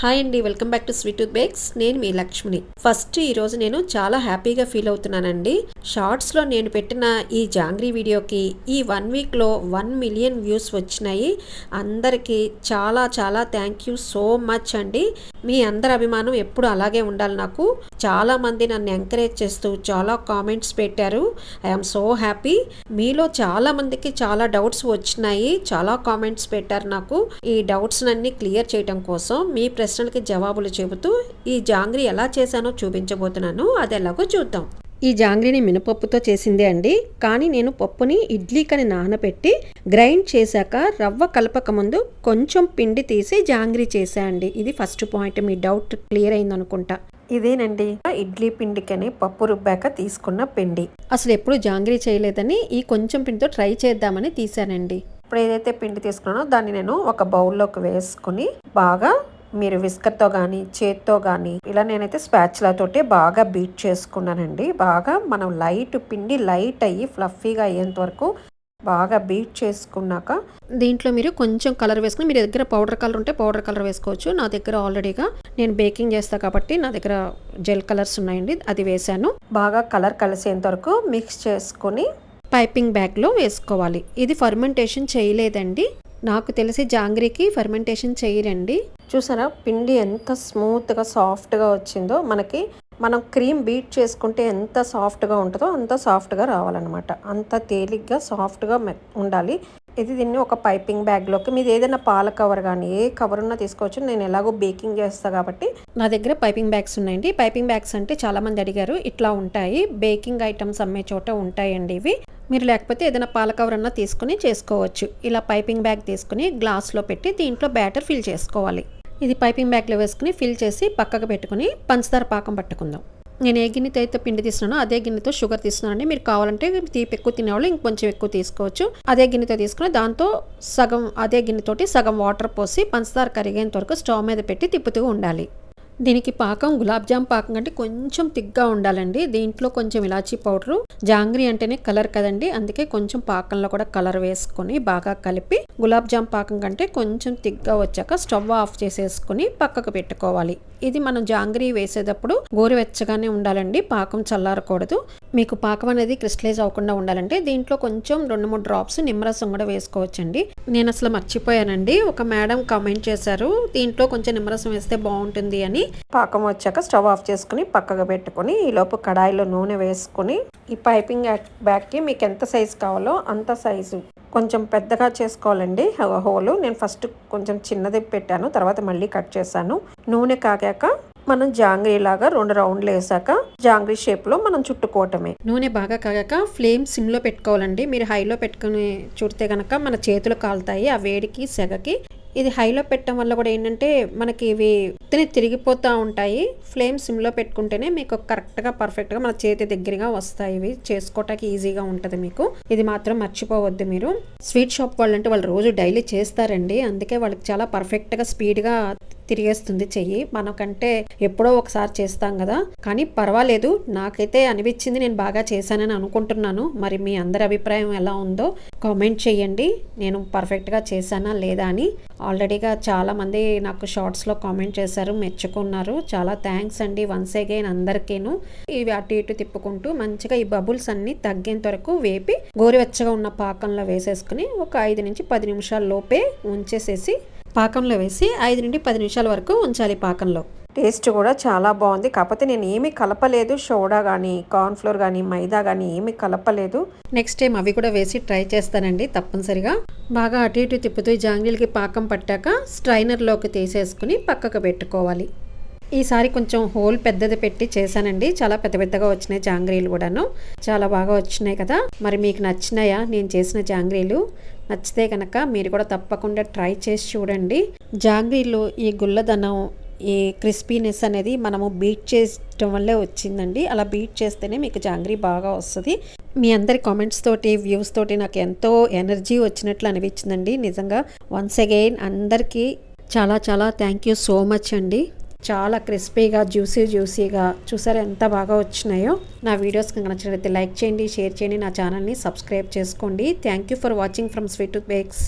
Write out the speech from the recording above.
Hi అండి welcome back to sweet tooth bakes నేను మీ లక్ష్మిని. ఫస్ట్ ఈరోజు నేను చాలా హ్యాపీగా ఫీల్ అవుతున్నానండి. షార్ట్స్లో నేను పెట్టిన ఈ జాంగ్రీ వీడియోకి ఈ వన్ వీక్లో వన్ మిలియన్ వ్యూస్ వచ్చినాయి. అందరికీ చాలా చాలా థ్యాంక్ యూ సో మచ్ అండి. మీ అందరి అభిమానం ఎప్పుడు అలాగే ఉండాలి నాకు. చాలామంది నన్ను ఎంకరేజ్ చేస్తూ చాలా కామెంట్స్ పెట్టారు. ఐఎమ్ సో హ్యాపీ మీలో చాలా మందికి చాలా డౌట్స్ వచ్చినాయి. చాలా కామెంట్స్ పెట్టారు నాకు. ఈ డౌట్స్ అన్ని క్లియర్ చేయడం కోసం మీ ప్రశ్నలకి జవాబులు చెబుతూ ఈ జాంగ్రీ ఎలా చేశానో చూపించబోతున్నాను. అది ఎలాగో చూద్దాం. ఈ జాంగ్రీని మినపప్పుతో చేసిందే అండి. కానీ నేను పప్పుని ఇడ్లీకని నానబెట్టి గ్రైండ్ చేశాక రవ్వ కలపక ముందు కొంచెం పిండి తీసి జాంగ్రీ చేసా అండి. ఇది ఫస్ట్ పాయింట్. మీ డౌట్ క్లియర్ అయింది అనుకుంటా ఇదేనండి. ఇడ్లీ పిండికని పప్పు రుబ్బాక తీసుకున్న పిండి. అసలు ఎప్పుడు జాంగ్రీ చేయలేదని ఈ కొంచెం పిండితో ట్రై చేద్దామని తీసానండి ఇప్పుడు ఏదైతే పిండి తీసుకున్నానో దాన్ని నేను ఒక బౌల్లోకి వేసుకుని బాగా మీరు విస్కర్తో కానీ చేత్తో కానీ ఇలా నేనైతే స్పాచ్లతోటే బాగా బీట్ చేసుకున్నానండి. బాగా మనం లైట్ పిండి లైట్ అయ్యి ఫ్లఫీగా అయ్యేంత వరకు బాగా బీట్ చేసుకున్నాక దీంట్లో మీరు కొంచెం కలర్ వేసుకుని మీ దగ్గర పౌడర్ కలర్ ఉంటే పౌడర్ కలర్ వేసుకోవచ్చు. నా దగ్గర ఆల్రెడీగా నేను బేకింగ్ చేస్తా కాబట్టి నా దగ్గర జెల్ కలర్స్ ఉన్నాయండి అది వేసాను బాగా కలర్ కలిసేంత వరకు మిక్స్ చేసుకొని పైపింగ్ బ్యాగ్లో వేసుకోవాలి. ఇది ఫర్మెంటేషన్ చేయలేదండి. నాకు తెలిసి జాంగ్రీకి ఫర్మెంటేషన్ చేయరండి. చూసారా? పిండి ఎంత స్మూత్గా సాఫ్ట్గా వచ్చిందో మనకి మనం క్రీమ్ బీట్ చేసుకుంటే ఎంత సాఫ్ట్గా ఉంటుందో అంత సాఫ్ట్గా రావాలన్నమాట. అంత తేలిగ్గా సాఫ్ట్గా ఉండాలి. ఇది దీన్ని ఒక పైపింగ్ బ్యాగ్లోకి మీది ఏదైనా పాల కవర్ కానీ ఏ కవర్ ఉన్నా తీసుకోవచ్చు. నేను ఎలాగో బేకింగ్ చేస్తాను కాబట్టి నా దగ్గర పైపింగ్ బ్యాగ్స్ ఉన్నాయండి. పైపింగ్ బ్యాగ్స్ అంటే చాలామంది అడిగారు ఇట్లా ఉంటాయి. బేకింగ్ ఐటమ్స్ అమ్మే చోట ఉంటాయండి ఇవి. మీరు లేకపోతే ఏదైనా పాల కవర్ అన్నా తీసుకుని చేసుకోవచ్చు. ఇలా పైపింగ్ బ్యాగ్ తీసుకుని గ్లాస్లో పెట్టి దీంట్లో బ్యాటర్ ఫిల్ చేసుకోవాలి. ఇది పైపింగ్ బ్యాగ్లో వేసుకుని ఫిల్ చేసి పక్కకు పెట్టుకుని పంచదార పాకం పట్టుకుందాం. నేను ఏ గిన్నెతో అయితే పిండి తీసినానో అదే గిన్నెతో షుగర్ తీస్తున్నానండి. మీరు కావాలంటే తీపి ఎక్కువ తినేవాళ్ళు ఇంకొంచెం ఎక్కువ తీసుకోవచ్చు. అదే గిన్నెతో తీసుకుని దాంతో సగం అదే గిన్నెతోటి సగం వాటర్ పోసి పంచదార కరిగేంత వరకు స్టవ్ మీద పెట్టి తిప్పుతూ ఉండాలి. దీనికి పాకం గులాబ్ జామ్ పాకం కంటే కొంచెం తిగ్గా ఉండాలండి. దీంట్లో కొంచెం ఇలాచీ పౌడరు జాంగ్రీ అంటేనే కలర్ కదండి. అందుకే కొంచెం పాకంలో కూడా కలర్ వేసుకొని బాగా కలిపి గులాబ్ జామ్ పాకం కంటే కొంచెం తిగ్గా వచ్చాక స్టవ్ ఆఫ్ చేసేసుకుని పక్కకు పెట్టుకోవాలి. ఇది మనం జాంగ్రీ వేసేటప్పుడు గోరువెచ్చగానే ఉండాలండి. పాకం చల్లారకూడదు. మీకు పాకం అనేది క్రిస్టలైజ్ అవ్వకుండా ఉండాలంటే దీంట్లో కొంచెం రెండు మూడు డ్రాప్స్ నిమ్మరసం కూడా వేసుకోవచ్చండి. నేను అసలు మర్చిపోయానండి. ఒక మేడం కామెంట్ చేశారు దీంట్లో కొంచెం నిమ్మరసం వేస్తే బాగుంటుంది అని. పాకం వచ్చాక స్టవ్ ఆఫ్ చేసుకుని పక్కగా పెట్టుకుని ఈలోపు కడాయిలో నూనె వేసుకుని ఈ పైపింగ్ బ్యాగ్కి మీకు ఎంత సైజు కావాలో అంత సైజు కొంచెం పెద్దగా చేసుకోవాలండి హోలు నేను ఫస్ట్ కొంచెం చిన్నది పెట్టాను తర్వాత మళ్ళీ కట్ చేశాను. నూనె కాగాక మనం జాంగ్రీ లాగా రెండు రౌండ్లు వేసాక జాంగ్రీ షేప్లో మనం చుట్టుకోవటమే. నూనె బాగా కాగాక ఫ్లేమ్ సిమ్లో పెట్టుకోవాలండి. మీరు హైలో పెట్టుకుని చుడితే గనక మన చేతులు కాలుతాయి. ఆ వేడికి సెగకి. ఇది హైలో పెట్టడం వల్ల కూడా ఏంటంటే మనకి ఇవి తిని తిరిగిపోతూ ఉంటాయి. ఫ్లేమ్ సిమ్లో పెట్టుకుంటేనే మీకు కరెక్ట్గా పర్ఫెక్ట్గా మన చేతి దగ్గరగా వస్తాయి ఇవి. చేసుకోవటానికి ఈజీగా ఉంటుంది మీకు. ఇది మాత్రం మర్చిపోవద్దు మీరు. స్వీట్ షాప్ వాళ్ళంటే వాళ్ళు రోజు డైలీ చేస్తారండి. అందుకే వాళ్ళకి చాలా పర్ఫెక్ట్గా స్పీడ్గా తిరిగేస్తుంది చెయ్యి. మనకంటే ఎప్పుడో ఒకసారి చేస్తాం కదా. కానీ పర్వాలేదు. నాకైతే అనిపించింది నేను బాగా చేశానని అనుకుంటున్నాను. మరి మీ అందరి అభిప్రాయం ఎలా ఉందో కామెంట్ చేయండి నేను పర్ఫెక్ట్గా చేశానా లేదా అని. ఆల్రెడీగా చాలామంది నాకు షార్ట్స్లో కామెంట్ చేశారు. మెచ్చుకున్నారు. చాలా థ్యాంక్స్ అండి వన్స్ అగైన్ అందరికీను. ఇవి అటు ఇటు తిప్పుకుంటూ మంచిగా ఈ బబుల్స్ అన్నీ తగ్గేంత వరకు వేపి గోరువెచ్చగా ఉన్న పాకంలో వేసేసుకుని ఒక ఐదు నుంచి పది నిమిషాల లోపే ఉంచేసేసి పాకంలో వేసి ఐదు నుండి పది నిమిషాల వరకు ఉంచాలి పాకంలో. టేస్ట్ కూడా చాలా బాగుంది. కాకపోతే నేను ఏమీ కలపలేదు. సోడా కానీ కార్న్ఫ్లోర్ కానీ మైదా కానీ ఏమీ కలపలేదు. నెక్స్ట్ టైం అవి కూడా వేసి ట్రై చేస్తానండి తప్పనిసరిగా. బాగా అటు ఇటు తిప్పుతూ జాంగ్రీలకి పాకం పట్టాక స్ట్రైనర్లోకి తీసేసుకుని పక్కకు పెట్టుకోవాలి. ఈసారి కొంచెం హోల్ పెద్దది పెట్టి చేశానండి. చాలా పెద్ద పెద్దగా వచ్చినాయి జాంగ్రీలు కూడాను. చాలా బాగా వచ్చినాయి కదా. మరి మీకు నచ్చినాయా? నేను చేసిన జాంగ్రీలు. నచ్చితే కనుక మీరు కూడా తప్పకుండా ట్రై చేసి చూడండి. జాంగ్రీలు ఈ గుల్లదనం ఈ క్రిస్పీనెస్ అనేది మనము బీట్ చేయటం వల్లే వచ్చిందండి. అలా బీట్ చేస్తేనే మీకు జాంగ్రీ బాగా వస్తుంది. మీ అందరి కామెంట్స్ తోటి వ్యూస్ తోటి నాకు ఎంతో ఎనర్జీ వచ్చినట్లు అనిపించిందండి. నిజంగా వన్స్ అగైన్ అందరికీ చాలా చాలా థ్యాంక్ యూ సో మచ్ అండి. చాలా క్రిస్పీగా జ్యూసీ జ్యూసీగా చూసారు ఎంత బాగా వచ్చినాయో. నా వీడియోస్ కనుక నచ్చినట్లయితే లైక్ చేయండి షేర్ చేయండి నా ఛానల్ని సబ్స్క్రైబ్ చేసుకోండి. Thank you for watching from sweet bakes